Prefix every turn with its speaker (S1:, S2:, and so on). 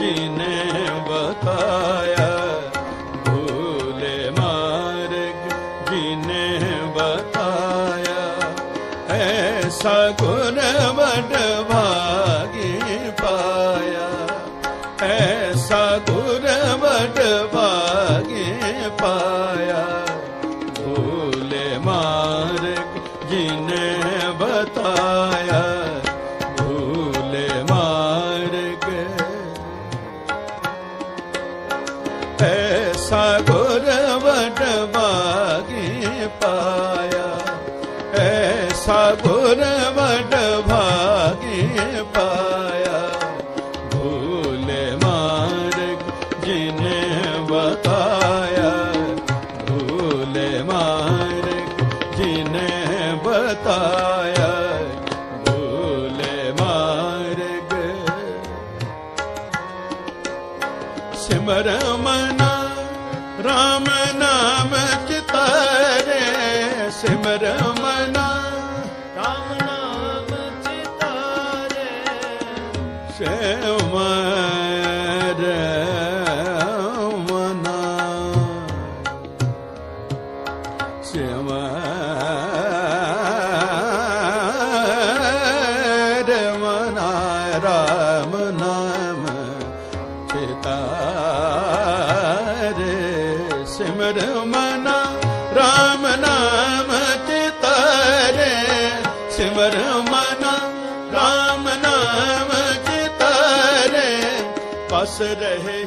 S1: ਜੀ ਨੇ ਬਤਾਇਆ, ਭੂਲੇ ਮਾਰਗ ਨੇ ਬਤਾਇਆ। ਐਸਾ ਗੁਣ ਵਡ ਭਾਗੀ ਪਾਇਆ, ਐਸਾ ਗੁਣ ਵਡ ਭਾਗੀ ਪਾਇਆ। ਐਸਾ ਗੁਰ ਵਡ ਪਾਇਆ ਐਸਾ ਗੁਰ ਵਡ ਭਾਗੀ ਪਾਇਆ ਭੂਲੇ ਮਾਰਗ ਜਿਨੇ ਬਤਾਇਆ ਭੂਲੇ ਮਾਰਗ ਜਿਨੇ ਬਤਾਇਆ ਸਿਮਰ ਮਨਾ, ਰਾਮ ਨਾਮ ਚਿਤਾਰੇ ਸਿਮਰ ਮਨਾ,
S2: ਰਾਮ ਨਾਮ ਚਿਤਾਰੇ
S1: ਸਿਮਰ ਮਨਾ। ਸਿਮਰ ਮਨਾ, ਰਾਮ ਨਾਮ ਰਾਮ ਨਾਮ ਚਿਤਾਰੇ ਸਿਮਰ ਮਨਾ ਰਾਮ ਨਾਮ ਚਿਤਾਰੇ ਪਸ ਰਹੇ